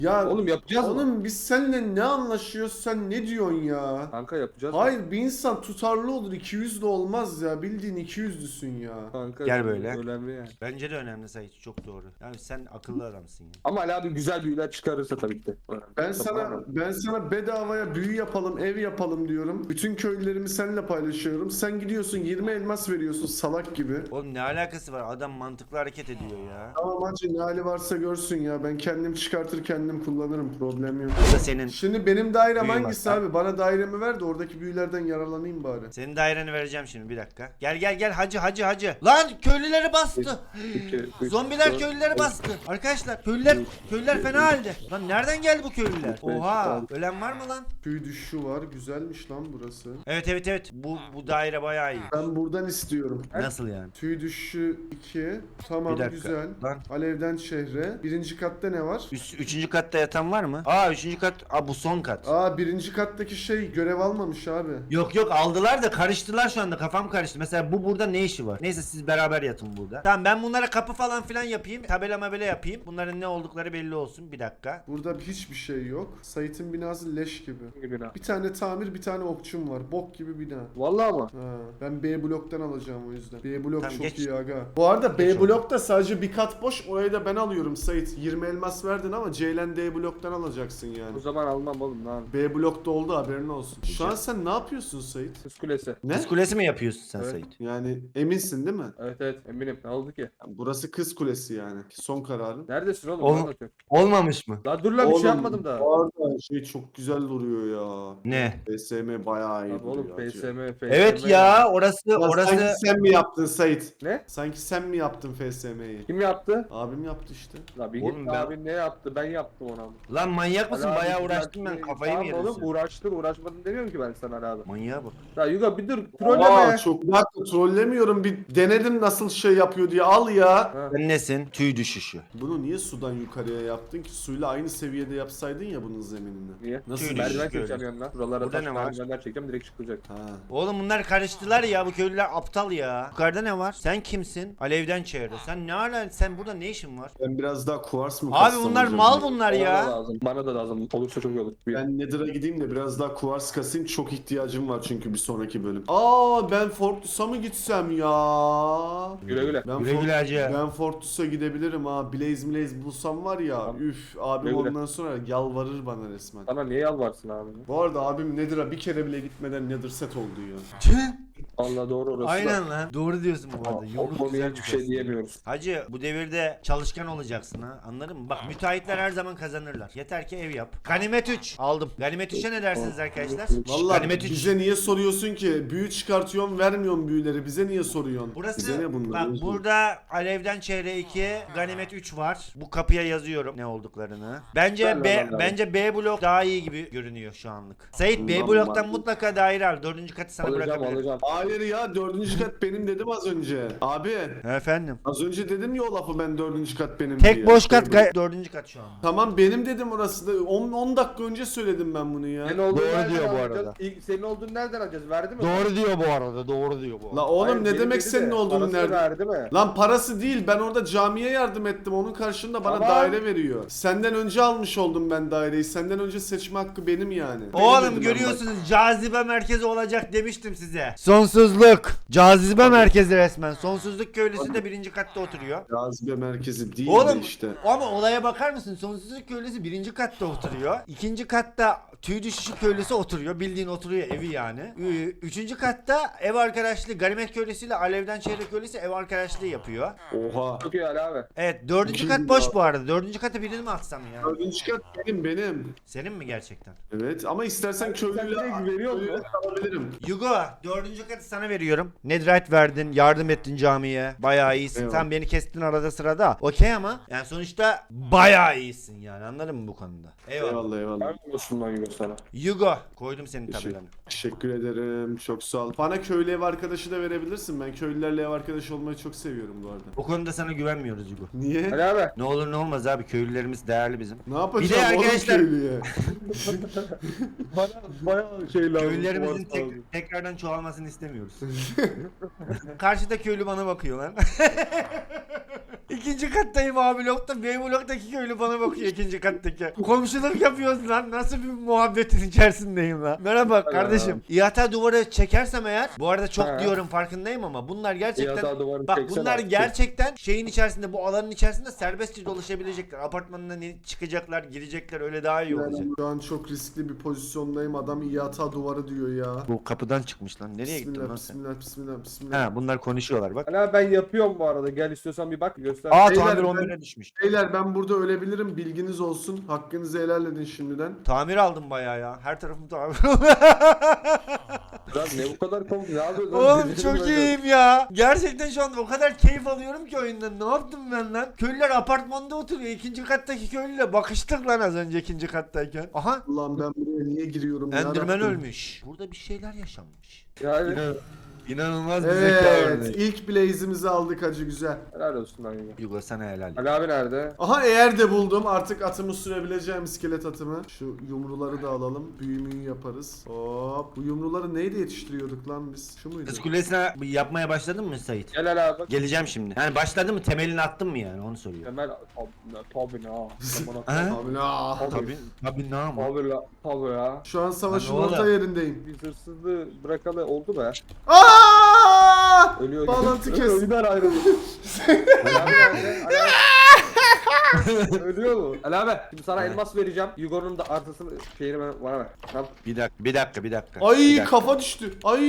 S2: Ya
S3: Oğlum yapacağız mı?
S2: Oğlum biz seninle ne anlaşıyoruz sen ne diyorsun ya?
S3: Kanka yapacağız. mı?
S2: Hayır bir insan tutarlı olur 200 de olmaz ya bildiğin 200'lüsün ya.
S3: Kanka
S1: Gel böyle.
S3: Önemli yani.
S1: Bence de önemli Sait. Çok doğru. Yani sen akıllı adamsın ya.
S3: Ama Ali abi güzel büyüler çıkarırsa tabii ki de.
S2: Ben sana ben sana bedavaya büyü yapalım, ev yapalım diyorum. Bütün köylerimi seninle paylaşıyorum. Sen gidiyorsun 20 elmas veriyorsun salak gibi.
S1: Oğlum ne alakası var? Adam mantıklı hareket ediyor ya.
S2: Tamam hacı ne hali varsa görsün ya. Ben kendim çıkartır kendim kullanırım problem yok.
S1: Bu da senin.
S2: Şimdi benim dairem hangisi
S1: var.
S2: abi? Bana dairemi ver de oradaki büyülerden yararlanayım bari.
S1: Senin daireni vereceğim şimdi bir dakika. Gel gel gel hacı hacı hacı. Lan köylüleri bastı.
S3: İki, üç,
S1: Zombiler
S3: dört,
S1: köylüleri bastı. Arkadaşlar köylüler köylüler fena halde. Lan nereden geldi bu köylüler? Oha ölen var mı lan?
S2: Tüy düşüşü var. Güzelmiş lan burası.
S1: Evet evet evet. Bu bu daire bayağı iyi.
S2: Ben buradan istiyorum.
S1: Nasıl yani?
S2: Tüy düşüşü 2. Tamam
S1: Bir dakika.
S2: güzel.
S1: Lan
S2: Alevden şehre. Birinci katta ne var?
S1: üst, üçüncü katta yatan var mı? Aa üçüncü kat. Aa bu son kat.
S2: Aa birinci kattaki şey görev almamış abi.
S1: Yok yok aldılar da karıştılar şu anda kafam karıştı. Mesela bu burada ne işi var? Neyse siz beraber yatın burada. Tamam ben bunlara kapı falan filan yapayım. Tabela mabela yapayım. Bunların ne oldukları belli olsun. Bir dakika.
S2: Burada hiçbir şey yok. Sait'in binası leş gibi. Bir tane tamir bir tane okçum var. Bok gibi bina.
S3: Vallahi mı?
S2: Ha, ben B bloktan alacağım o yüzden. B blok
S1: Tamam,
S2: çok
S1: geç.
S2: iyi aga. Bu arada B blokta sadece bir kat boş. Orayı da ben alıyorum Sait. 20 elmas verdin ama Ceylan D bloktan alacaksın yani.
S3: O zaman almam oğlum lan.
S2: B blokta oldu haberin olsun. Şu an sen ne yapıyorsun Sait?
S3: Kız kulesi.
S2: Ne?
S1: Kız kulesi mi yapıyorsun sen
S3: Evet.
S1: Sait?
S2: Yani eminsin değil mi?
S3: Evet evet eminim. Ne oldu ki?
S2: Burası kız kulesi yani. Son kararın.
S3: Neredesin oğlum?
S1: Oğlum-
S3: Ne anlatıyorsun?
S1: Olmamış mı?
S3: Lan dur lan bir şey yapmadım daha.
S2: Bu arada şey çok güzel duruyor ya.
S1: Ne?
S2: PSM bayağı iyi
S3: Abi oğlum. PSM, PSM.
S1: Evet ya orası
S2: Lan
S1: orası
S2: Sanki sen mi yaptın Sait?
S3: Ne?
S2: Sanki sen mi yaptın FSM'yi?
S3: Kim yaptı?
S2: Abim yaptı işte.
S3: La bir
S1: Oğlum
S3: git
S1: ben-
S3: abi ne yaptı? Ben yaptım onu.
S1: Lan manyak mısın?
S3: Ali abi,
S1: Bayağı uğraştım ben kafayı mı
S3: tamam
S1: yedin
S3: oğlum
S1: sen?
S3: uğraştın uğraşmadın demiyorum ki ben sana Ali abi.
S1: Manyağa bak.
S3: Ya Yuga bir dur
S2: Aa,
S3: trolleme.
S2: çok bir dakika trollemiyorum. Bir denedim nasıl şey yapıyor diye. Al ya.
S3: Ha.
S1: Sen nesin? Tüy düşüşü.
S2: Bunu niye sudan yukarıya yaptın ki? Suyla aynı seviyede yapsaydın ya bunun zeminini.
S3: Niye?
S2: Nasıl?
S1: Tüy
S3: Merdiven
S1: düşüşü
S3: çekeceğim
S1: öyle.
S3: yanına. Buralara
S1: Burada
S3: taş
S1: ne var?
S3: merdivenler çekeceğim direkt çıkacak.
S2: Ha.
S1: Oğlum bunlar karıştılar ya bu köylüler aptal ya. Yukarıda ne var? Sen kimsin? Alevden çağırdı. Sen ne ala sen burada ne işin var?
S2: Ben biraz daha kuvars mı
S1: Abi bunlar mal bunlar
S3: Bana da
S1: ya.
S3: lazım. Bana da lazım. Olursa çok iyi olur. Bir-
S2: Ben Nether'a gideyim de biraz daha kuvars kasayım. Çok ihtiyacım var çünkü bir sonraki bölüm. Aa ben Fortress'a mı gitsem ya?
S3: Güle güle.
S2: Ben,
S1: Güle güle hacı.
S2: ben Fortress'a gidebilirim ha. Blaze Blaze bulsam var ya.
S3: Tamam.
S2: Üf abim
S3: Güle güle.
S2: ondan sonra yalvarır bana resmen.
S3: Sana niye yalvarsın abi?
S2: Bu arada abim Nether'a bir kere bile gitmeden Nether set oldu ya.
S3: Allah doğru orası da.
S1: Aynen lan. Doğru diyorsun bu arada.
S3: O
S1: Yumruk
S3: konuya
S1: güzel
S3: hiçbir
S1: bir
S3: şey diyemiyoruz.
S1: Hacı bu devirde çalışkan olacaksın ha. Anladın mı? Bak müteahhitler her zaman kazanırlar. Yeter ki ev yap. Ganimet 3 aldım. Ganimet 3'e ne dersiniz arkadaşlar? Ganimet 3.
S2: bize niye soruyorsun ki? Büyü çıkartıyorum vermiyorsun büyüleri. Bize niye soruyorsun?
S1: Burası
S2: bize ne bunlar?
S1: bak burada Alev'den çeyre 2, Ganimet 3 var. Bu kapıya yazıyorum ne olduklarını. Bence
S3: Ben
S1: B
S3: ben de.
S1: bence B blok daha iyi gibi görünüyor şu anlık. Sait B bloktan
S2: tamam.
S1: mutlaka daire al. Dördüncü katı sana
S3: Alacağım
S1: bırakabilirim.
S3: alacağım.
S2: Hayır ya dördüncü kat benim dedim az önce. Abi
S1: Efendim.
S2: az önce dedim ya o lafı ben dördüncü kat benim
S1: Tek
S2: diye.
S1: boş kat gay- dördüncü kat şu an.
S2: Tamam benim dedim orası da 10, 10 dakika önce söyledim ben bunu ya.
S3: Senin olduğunu
S4: Doğru
S3: nereden
S4: diyor bu
S3: alacağız?
S4: arada.
S3: İlk, senin olduğunu nereden alacağız? Verdi mi?
S4: Doğru diyor bu arada. Doğru diyor bu arada.
S2: La oğlum
S3: Hayır,
S2: ne
S3: benim
S2: demek
S3: dedi
S2: senin
S3: de,
S2: olduğunu
S3: parasını
S2: nerede?
S3: verdi mi?
S2: Lan parası değil ben orada camiye yardım ettim onun karşılığında bana
S3: Tamam.
S2: daire veriyor. Senden önce almış oldum ben daireyi senden önce seçme hakkı benim yani. Benim
S1: Oğlum
S2: ben
S1: görüyorsunuz cazibe merkezi olacak demiştim size. Sonsuzluk. Cazibe merkezi resmen. Sonsuzluk köylüsü de birinci katta oturuyor.
S2: Cazibe merkezi değil
S1: Oğlum
S2: de işte.
S1: ama olaya bakar mısın? Sonsuzluk köylüsü birinci katta oturuyor. İkinci katta tüy düşüşü köylüsü oturuyor. Bildiğin oturuyor evi yani. Ü- Üçüncü katta ev arkadaşlığı garimet köylüsüyle alevden çeyrek köylüsü ev arkadaşlığı yapıyor.
S2: Oha.
S3: Çok iyi Ali abi.
S1: Evet dördüncü kat boş bu arada. Dördüncü kata birini mi atsam ya?
S2: Dördüncü kat benim benim.
S1: Senin mi gerçekten?
S2: Evet ama istersen köylüyle,
S3: Sen de güveniyor
S2: köylüyle
S3: musun?
S2: kalabilirim.
S1: Yugo dördüncü katı sana veriyorum. Nedrite verdin, yardım ettin camiye. Bayağı iyisin.
S2: Eyvallah.
S1: Sen beni kestin arada sırada. Okey ama yani sonuçta bayağı iyisin yani anladın mı bu konuda? Eyvallah.
S2: Eyvallah eyvallah.
S3: Ben olsun lan Yugo sana.
S1: Yugo koydum senin
S2: Teşekkür-
S1: tabelanı.
S2: Teşekkür ederim. Çok sağ ol. Bana köylü ev arkadaşı da verebilirsin. Ben köylülerle ev arkadaşı olmayı çok seviyorum bu arada.
S1: O konuda sana güvenmiyoruz Yugo.
S2: Niye?
S3: Ali abi.
S1: Ne olur ne olmaz abi köylülerimiz değerli bizim.
S2: Ne yapacağım
S1: Bir de
S2: oğlum
S1: arkadaşlar-
S2: köylüye?
S3: Bana bayağı şey lazım.
S1: Köylülerimizin tek- tekrardan çoğalmasını istemiyoruz. Karşıda köylü bana bakıyor lan. İkinci kattayım abi blokta. Benim bloktaki köylü bana bakıyor ikinci kattaki. Komşuluk yapıyoruz lan. Nasıl bir muhabbetin içerisindeyim lan. Merhaba kardeşim. İhata duvarı çekersem eğer. Bu arada çok
S3: Ha.
S1: diyorum farkındayım ama bunlar gerçekten.
S3: İhata duvarını
S1: Bak
S3: çeksene
S1: bunlar
S3: artık.
S1: gerçekten şeyin içerisinde bu alanın içerisinde serbestçe dolaşabilecekler. Apartmanına ne- çıkacaklar, girecekler öyle daha iyi olacak.
S2: Yani şu an çok riskli bir pozisyondayım. Adam İYATA duvarı diyor ya.
S1: Bu kapıdan çıkmış lan. Nereye
S2: Bismillah, bismillah, bismillah, bismillah.
S1: Ha bunlar konuşuyorlar bak.
S3: Abi ben yapıyorum bu arada. Gel istiyorsan bir bak göster.
S1: Aa
S2: Beyler,
S1: tamir
S2: ben-
S1: 11'e düşmüş.
S2: Beyler ben burada ölebilirim. Bilginiz olsun. Hakkınızı helal edin şimdiden.
S1: Tamir aldım bayağı ya. Her tarafım tamir.
S3: Lan ne bu kadar komik. Ne yapıyorsun? lan?
S1: Oğlum çok iyiyim ya. Gerçekten şu anda o kadar keyif alıyorum ki oyundan. Ne yaptım ben lan? Köylüler apartmanda oturuyor. İkinci kattaki köylüyle bakıştık lan az önce ikinci kattayken. Aha.
S2: Ulan ben buraya niye giriyorum?
S1: Enderman
S2: Rabbim.
S1: ölmüş. Burada bir şeyler yaşanmış.
S3: Yani
S4: İnanılmaz bir zeka
S2: Evet,
S4: örneği.
S2: ilk blaze'imizi aldık hacı güzel.
S3: helal olsun lan Yugo.
S1: Sana helal.
S3: Ali abi nerede?
S2: Aha eğer de buldum artık atımı sürebileceğim iskelet atımı. Şu yumruları da alalım. Büyümüyü yaparız. Hop. Bu yumruları neyle yetiştiriyorduk lan biz? Şu muydu?
S1: Kız kulesine yapmaya başladın mı Sait?
S3: Gel Ali abi.
S1: Geleceğim şimdi. Yani başladın mı temelini attın mı yani onu soruyor.
S3: Temel tabi ne ha. Aman
S1: Ha?
S3: Allah'ım.
S2: Abi la.
S1: Tabii. Tabii ne ama.
S3: Tabi la. Tabi ya.
S2: Şu an savaşın
S1: Lan
S2: orta yerindeyim.
S3: Bir hırsızlığı bırakalı oldu be.
S2: Aa!
S3: Ölüyor.
S2: Bağlantı kes.
S3: Ölüden ayrıldı. Ölüyor mu? Ali abi şimdi sana
S1: Evet.
S3: elmas vereceğim. Yugo'nun da artısını şeyini bana- bana ver. Tamam.
S1: Bir dakika bir dakika bir dakika. Bir
S2: Ay
S1: dakika.
S2: kafa düştü. Ay.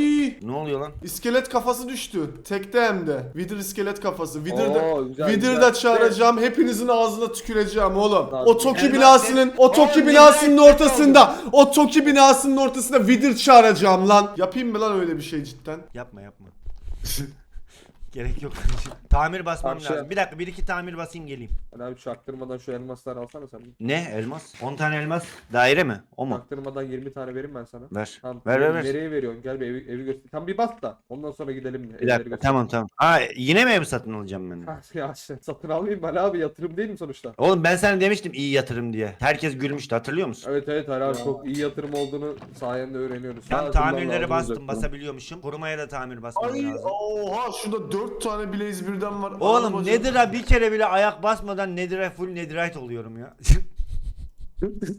S1: Ne oluyor lan?
S2: İskelet kafası düştü. Tekte hem de. Wither iskelet kafası. Wither'da
S3: Oo, güzel,
S2: Wither'da
S3: güzel.
S2: çağıracağım. Hepinizin ağzına tüküreceğim oğlum.
S3: Tamam.
S2: O Toki
S1: Elmas
S2: binasının, o Toki binasının ortasında, o Toki binasının ortasında Wither çağıracağım lan. Yapayım mı lan öyle bir şey cidden?
S1: Yapma yapma. Gerek yok. tamir basmam
S3: Akşam.
S1: lazım. Bir dakika bir iki tamir basayım geleyim.
S3: Ali abi çaktırmadan şu elmasları alsana sen.
S1: Ne elmas? 10 tane elmas. Daire mi? O mu?
S3: Çaktırmadan 20 tane vereyim ben sana.
S1: Ver.
S3: Tamam.
S1: Ver ver ver.
S3: Nereye veriyorsun? Gel bir evi, evi göster. Tam bir bas da. Ondan sonra gidelim.
S1: Bir dakika
S3: göster.
S1: tamam tamam. Aa yine mi ev satın alacağım ben?
S3: Ha, ya satın almayayım Ali abi yatırım değil mi sonuçta?
S1: Oğlum ben sana demiştim iyi yatırım diye. Herkes gülmüştü hatırlıyor musun?
S3: Evet evet Ali abi çok iyi yatırım olduğunu sayende öğreniyoruz.
S1: Ben tamirleri bastım basabiliyormuşum. Korumaya da tamir basmam
S2: Ay
S1: lazım.
S2: oha şurada 4 tane Blaze birden var.
S1: Oğlum
S2: hocam.
S1: Nedir'a bir kere bile ayak basmadan Nedir'e full Nedirite oluyorum ya.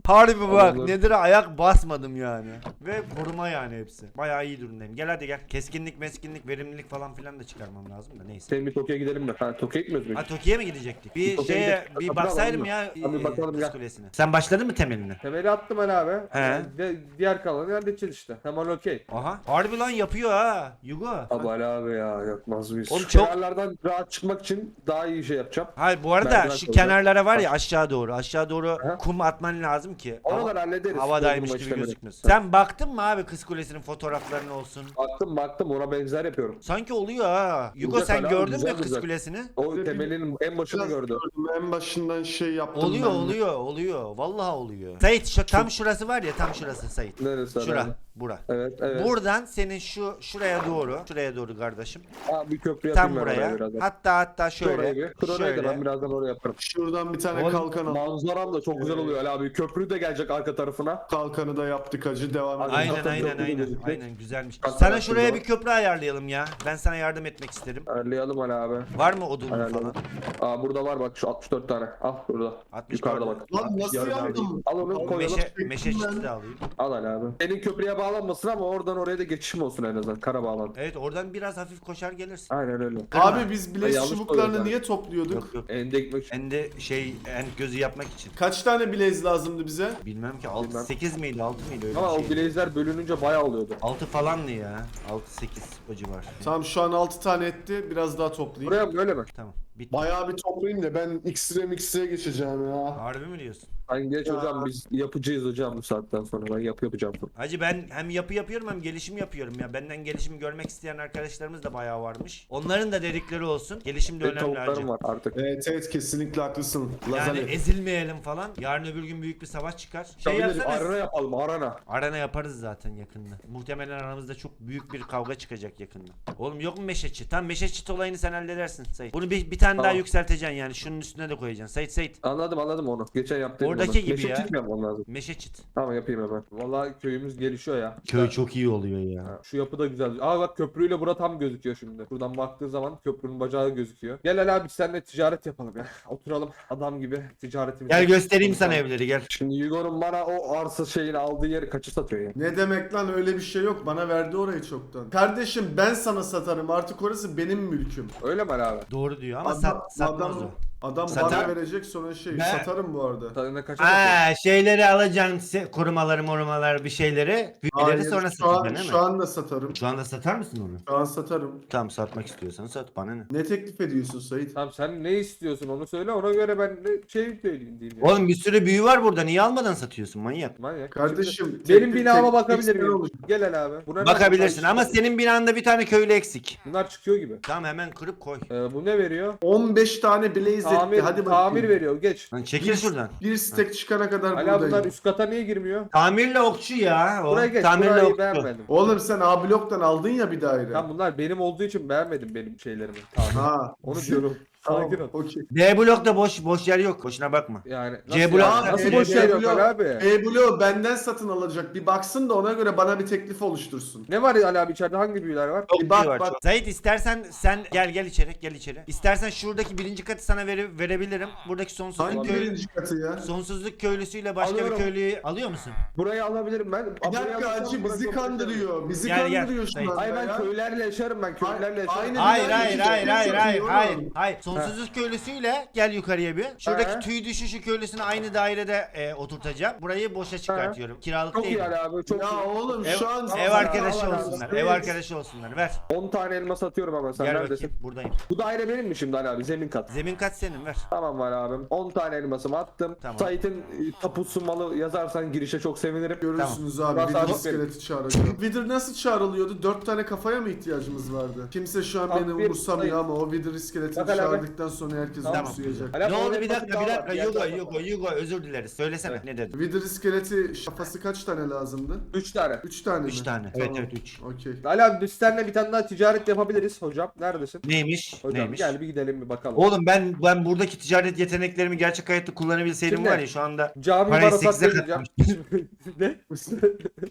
S1: Harbi bak Nedir'e ayak basmadım yani. Ve koruma yani hepsi. Bayağı iyi durumdayım. Gel hadi gel. Keskinlik, meskinlik, verimlilik falan filan da çıkarmam lazım da neyse.
S3: Senin bir Tokyo'ya gidelim mi? Ha Tokyo'ya gitmiyoruz mu?
S1: Ha Toki'ye mi gidecektik? Bir
S3: Tokyo'ya
S1: şeye
S3: gidelim.
S1: bir
S3: Satın
S1: baksaydım ya
S3: Hadi
S1: e,
S3: bakalım,
S1: kız
S3: gel.
S1: kulesine. Sen başladın mı temeline?
S3: Temeli attım Ali abi.
S1: He.
S3: Yani de- diğer kalanı halledeceğiz işte. Hemen okey.
S1: Aha. Harbi lan yapıyor ha. Yugo.
S3: Abi Ali abi ya yapmaz mıyız?
S1: Oğlum
S3: Şu
S1: çok-
S3: kenarlardan rahat çıkmak için daha iyi şey yapacağım.
S1: Hayır bu arada
S3: Merdiven
S1: şu
S3: koyacağım.
S1: kenarlara var ya aşağı doğru. Aşağı doğru
S3: Aha.
S1: kum atman yapman lazım ki.
S3: Oraları hallederiz.
S1: Havadaymış gibi gözükmesin. Sen baktın mı abi kız kulesinin fotoğraflarına olsun?
S3: Baktım baktım ona benzer yapıyorum.
S1: Sanki oluyor ha. Yugo
S3: Güzel
S1: sen
S3: abi,
S1: gördün
S3: güzel,
S1: mü kız
S3: güzel.
S1: kulesini?
S3: O
S2: Bir-
S3: temelinin en başını
S2: Biraz gördüm, En başından şey yaptım
S1: Oluyor
S2: ben de.
S1: oluyor oluyor. Vallahi oluyor. Sait şu, tam şurası var ya tam şurası Sait.
S3: Neresi
S1: Şura.
S3: abi?
S1: Bura.
S3: Evet evet.
S1: Buradan senin şu şuraya doğru, şuraya doğru kardeşim.
S3: Aa, bir köprü
S1: Tam
S3: yapayım ben oraya
S1: buraya.
S3: birazdan.
S1: Hatta hatta
S3: Şöyle.
S1: şöyle.
S3: bir. Kur oraya da ben
S1: Şöyle.
S3: birazdan oraya yaparım.
S2: Şuradan bir tane
S1: Oğlum,
S2: kalkan al.
S3: Manzaram da çok güzel oluyor Ali abi. Köprü de gelecek arka tarafına.
S2: Kalkanı da yaptık hacı devam edelim.
S1: Aynen
S3: Zaten
S1: aynen
S3: köprü
S1: aynen.
S3: gözükecek.
S1: Aynen güzelmiş.
S3: Hatta
S1: Sana şuraya bir köprü ayarlayalım ya. Ben sana yardım etmek isterim.
S3: Ayarlayalım Ali abi.
S1: Var mı odun
S3: Ayarlayalım.
S1: falan?
S3: Aa burada var bak şu 64 tane. Al burada.
S1: 60
S3: Yukarıda bak.
S2: Lan nasıl
S1: Yardım.
S3: Al onu koyalım.
S1: Meşe, meşe çiti de alayım.
S3: Al Ali abi. Senin köprüye bağlanmasın ama oradan oraya da geçişim olsun en azından. Kara bağlantı.
S1: Evet oradan biraz hafif koşar gelirsin.
S3: Aynen öyle.
S2: Abi biz
S3: Ay,
S2: bileş
S3: yanlış
S2: çubuklarını niye topluyorduk?
S1: Yok yok.
S3: Ende gitmek için.
S1: De şey en gözü yapmak için.
S2: Kaç tane bilez lazımdı bize?
S1: Bilmem ki 6
S3: Bilmem.
S1: 8 miydi 6 mıydı öyle
S3: Ama
S1: bir
S3: o
S1: şey.
S3: bilezler bölününce bayağı oluyordu.
S1: 6 falandı ya. 6 8 o civar.
S2: Tamam şu an 6 tane etti. Biraz daha toplayayım.
S3: Buraya böyle mi?
S1: Tamam. Bitti.
S2: Bayağı bir toplayayım da ben X'e X'e geçeceğim ya.
S1: Harbi mi diyorsun?
S3: Ben geç
S2: Ya.
S3: hocam biz yapıcıyız hocam bu saatten sonra. Ben yapı yapacağım.
S1: Hacı ben hem yapı yapıyorum hem gelişim yapıyorum ya. Benden gelişimi görmek isteyen arkadaşlarımız da bayağı varmış. Onların da dedikleri olsun. Gelişim de
S3: Benim
S1: önemli hacı.
S3: tavuklarım var artık.
S2: Evet evet kesinlikle haklısın.
S1: Yani
S2: Lazali.
S1: ezilmeyelim falan. Yarın öbür gün büyük bir savaş çıkar. Şey
S3: Yapabiliriz.
S1: yapsanız.
S3: Arana yapalım arana.
S1: Arena yaparız zaten yakında. Muhtemelen aramızda çok büyük bir kavga çıkacak yakında. Oğlum yok mu meşeçi? Tam meşeçit olayını sen halledersin Sait. Bunu bir, bir tane daha
S3: Tamam.
S1: yükselteceksin yani. Şunun üstüne de koyacaksın. Sait Sait.
S3: Anladım anladım onu. Geçen yaptığım
S1: Oradaki
S3: onu.
S1: gibi
S3: Meşe
S1: ya.
S3: çit mi yapmam lazım?
S1: Meşeçit.
S3: Tamam yapayım hemen. Vallahi köyümüz gelişiyor ya.
S1: Köy çok iyi oluyor ya.
S3: Ha, Şu yapı da güzel. Aa bak köprüyle bura tam gözüküyor şimdi. Buradan baktığı zaman köprünün bacağı gözüküyor. Gel Ali abi seninle ticaret yapalım ya. Oturalım adam gibi ticaretimizi.
S1: Gel göstereyim sana evleri gel.
S3: Şimdi Yugo'nun bana o arsa şeyini aldığı yeri kaçı satıyor ya?
S2: Ne demek lan öyle bir şey yok. Bana verdi orayı çoktan. Kardeşim ben sana satarım. Artık orası benim mülküm.
S3: Öyle mi Ali abi?
S1: Doğru diyor ama sat, satmaz o.
S2: Adam
S1: Satar.
S2: bana verecek sonra şey
S1: Ben-
S2: satarım bu arada.
S3: Tadına kaça satıyor?
S1: Ha şeyleri alacaksın se- korumaları morumaları bir şeyleri. Büyüleri
S2: Hayır,
S1: sonra
S2: şu an,
S1: değil mi?
S2: şu anda satarım.
S1: Şu anda satar mısın onu?
S2: Şu an satarım.
S1: Tamam satmak istiyorsan sat bana ne?
S2: Ne teklif ediyorsun Sait?
S3: Tamam sen ne istiyorsun onu söyle ona göre ben de şey söyleyeyim diyeyim.
S1: Oğlum bir sürü büyü var burada niye almadan satıyorsun manyak?
S3: Manyak.
S2: Kardeşim
S3: Şimdi benim binama bakabilir miyim? Gel Ali abi. Buna ne
S1: Bakabilirsin ama senin binanda bir tane köylü eksik.
S3: Bunlar çıkıyor gibi.
S1: Tamam hemen kırıp koy.
S3: Ee, bu ne veriyor?
S2: 15 tane blaze etti.
S3: Tamir,
S2: Hadi bakayım.
S3: tamir veriyor geç.
S1: Lan çekil şuradan.
S2: Bir stack çıkana kadar
S3: abi bunlar
S2: buradayım.
S3: üst kata niye girmiyor?
S1: Tamirle okçu ya. O.
S3: Buraya geç.
S1: Tamirle
S3: Burayı
S1: okçu.
S3: beğenmedim.
S2: Oğlum sen A bloktan aldın ya bir daire.
S3: Tamam bunlar benim olduğu için beğenmedim benim şeylerimi. Tamam.
S2: Ha.
S3: Onu diyorum.
S2: Tamam.
S3: Sakin ol.
S2: Okey.
S1: D blokta boş boş yer yok. Boşuna bakma.
S3: Yani
S1: C blok-
S3: yani? nasıl boş yer yok Ali abi?
S2: E bloğu benden satın alacak. Bir baksın da ona göre bana bir teklif oluştursun.
S3: Ne var Ali abi içeride hangi büyüler var?
S1: Çok
S2: Bir bak,
S1: var
S2: bak.
S1: çok. Sait istersen sen gel gel içeri gel içeri. İstersen şuradaki birinci katı sana vere, verebilirim. Buradaki sonsuzluk
S2: Hangi
S1: köylü
S2: birinci katı ya?
S1: sonsuzluk köylüsüyle başka
S3: Alıyorum.
S1: bir köylüyü alıyor musun?
S3: Burayı alabilirim ben.
S2: Bir dakika acı bizi kandırıyor. Bizi
S1: Gel, gel.
S2: kandırıyor şu anda
S3: Hayır ben
S2: ya.
S3: köylerle yaşarım ben köylerle yaşarım.
S2: Aynen.
S1: Hayır
S2: Bunlar
S1: hayır hayır hayır hayır hayır. Hayır. Sonsuzluk köylüsüyle gel yukarıya bir. Şuradaki
S3: He.
S1: tüy düşüşü köylüsünü aynı dairede e, oturtacağım. Burayı boşa çıkartıyorum. Kiralık
S3: Çok
S1: değil.
S3: iyi Ali abi çok
S2: Ya
S3: iyi.
S2: oğlum
S1: Ev,
S2: şu an
S1: ev arkadaşı
S3: Allah
S1: olsunlar.
S3: Allah.
S1: Ev arkadaşı olsunlar. Ver.
S3: 10 tane elma satıyorum ama sen
S1: Gel
S3: neredesin?
S1: bakayım. Buradayım.
S3: Bu daire benim mi şimdi Ali abi zemin kat?
S1: Zemin kat senin ver.
S3: Tamam var abim. 10 tane elmasımı attım.
S1: Tamam.
S3: Sait'in e, tapusu malı yazarsan girişe çok sevinirim.
S2: Görürsünüz abi.
S3: Burası
S2: Wither
S3: artık
S2: iskeleti çağıracağım. Wither nasıl çağrılıyordu? Dört tane kafaya mı ihtiyacımız vardı? Kimse şu an
S3: Abi
S2: beni umursamıyor ama o Wither iskeletini
S3: Bak hele abi.
S2: Çağırdıktan sonra herkes
S3: Tamam. abi,
S1: Ne oldu bir dakika bir dakika. Yugo. Yugo Yugo özür dileriz. Söylesene
S3: Evet.
S1: ne dedin?
S2: Wither iskeleti şafası kaç tane lazımdı?
S3: 3 tane.
S2: Üç tane mi?
S1: 3 tane.
S2: Tamam.
S1: Evet evet 3.
S2: Okey.
S3: Abi biz seninle bir tane daha ticaret yapabiliriz hocam. Neredesin?
S1: Neymiş?
S3: Hocam
S1: Neymiş?
S3: gel bir gidelim bir bakalım.
S1: Oğlum ben ben buradaki ticaret yeteneklerimi gerçek hayatta kullanabilseydim
S3: Şimdi-
S1: var ya şu anda.
S3: Cami
S1: Parayı
S3: bana
S1: sekize
S3: satmayacağım. ne?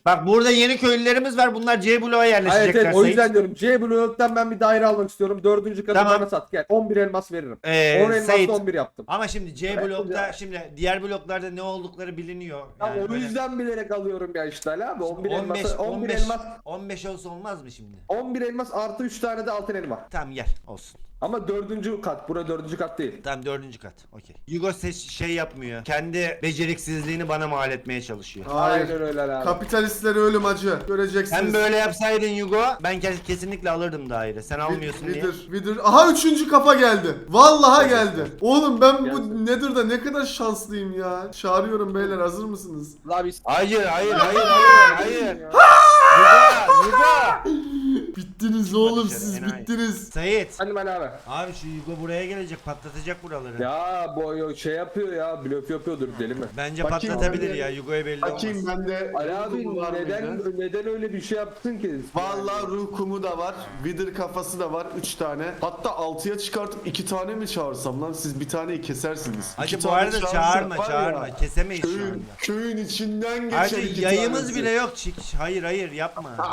S1: Bak burada yeni köylülerimiz var. Bunlar C bloğa
S3: evet,
S1: yerleşecekler.
S3: evet o
S1: Sait.
S3: yüzden diyorum C bloktan ben bir daire almak istiyorum. Dördüncü katı
S1: Tamam.
S3: bana sat gel. 11 elmas veririm.
S1: Ee,
S3: 10 elmasla
S1: Sait.
S3: 11 yaptım.
S1: Ama şimdi C
S3: Evet,
S1: blokta
S3: hocam.
S1: şimdi diğer bloklarda ne oldukları biliniyor. Yani
S3: o
S1: böyle
S3: yüzden bilerek alıyorum ya işte Ali abi. 11
S1: 15
S3: elmas 11
S1: 15
S3: elmas
S1: 15 olsa olmaz mı şimdi?
S3: 11 elmas artı 3 tane de altın elma.
S1: Tamam gel olsun.
S3: Ama dördüncü kat. Bura dördüncü kat değil.
S1: Tamam dördüncü kat. Okey. Yugo ses şey yapmıyor. Kendi beceriksizliğini bana mal etmeye çalışıyor.
S2: Hayır.
S3: Aynen öyle abi.
S2: Kapitalistlere ölüm acı. Göreceksiniz.
S1: Sen böyle yapsaydın Yugo ben kes- kesinlikle alırdım daire. Sen almıyorsun diye.
S2: Wither, Wither. Aha üçüncü kafa geldi. Vallahi geldi. Oğlum ben bu
S3: Gelsin.
S2: Nether'da ne kadar şanslıyım ya. Çağırıyorum beyler hazır mısınız?
S3: La biz
S1: Hayır hayır hayır hayır hayır. Yugo Yugo.
S2: Bittiniz oğlum
S1: dışarı,
S2: siz
S1: enayi.
S2: bittiniz.
S1: Sait.
S3: Hadi ben abi.
S1: Abi şu Yugo buraya gelecek patlatacak buraları.
S3: Ya bu şey yapıyor ya. Blöf yapıyordur deli mi?
S1: Bence
S4: Bakayım
S1: patlatabilir
S4: de-
S1: ya Yugo'ya belli olmaz.
S4: Bakayım ben de.
S3: Ali abi
S4: ruh var
S3: neden
S4: mıydı?
S3: neden öyle bir şey yaptın ki?
S4: Vallahi ruh kumu da var. Wither kafası da var. 3 tane. Hatta 6'ya çıkartıp 2 tane mi çağırsam lan? Siz bir tane kesersiniz.
S1: Hacı bu arada çağırma çağırma. Kesemeyiz şu
S4: Köyün,
S1: anda.
S4: köyün içinden geçer iki
S1: yayımız
S4: tanesi.
S1: bile yok. Çık. Hayır hayır yapma.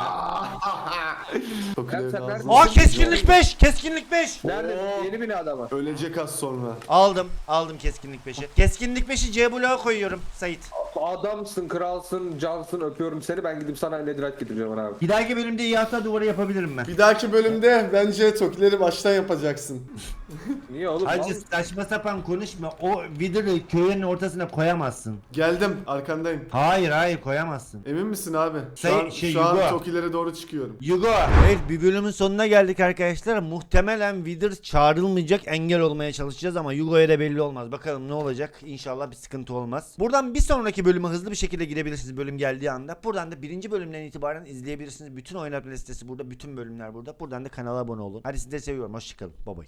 S2: Çok?
S1: Aa keskinlik 5. Keskinlik 5.
S3: Nerede?
S4: Oo.
S3: Yeni binada mı?
S4: Ölecek az sonra.
S1: Aldım. Aldım keskinlik 5'i. Keskinlik 5'i C bloğa koyuyorum Sait.
S3: Adamsın, kralsın, cansın, öpüyorum seni. Ben gidip sana Netherite getireceğim abi.
S1: Bir dahaki bölümde ihata duvarı yapabilirim ben.
S2: Bir dahaki bölümde bence Tokileri baştan yapacaksın.
S3: Niye oğlum?
S1: Hacı
S3: Al-
S1: saçma sapan konuşma. O vidırı köyün ortasına koyamazsın.
S2: Geldim arkandayım.
S1: Hayır hayır koyamazsın.
S2: Emin misin abi? Şu
S1: Şey-
S2: an,
S1: şey,
S2: şu an
S1: Yugo.
S2: Tokilere doğru çıkıyorum.
S1: Yugo. Evet bir bölümün sonuna geldik arkadaşlar. Muhtemelen Wither çağrılmayacak engel olmaya çalışacağız ama Yugo'ya da belli olmaz. Bakalım ne olacak. İnşallah bir sıkıntı olmaz. Buradan bir sonraki bölüme hızlı bir şekilde gidebilirsiniz bölüm geldiği anda. Buradan da birinci bölümden itibaren izleyebilirsiniz. Bütün oynatma listesi burada. Bütün bölümler burada. Buradan da kanala abone olun. Hadi sizleri seviyorum. Hoşçakalın. Bye bye.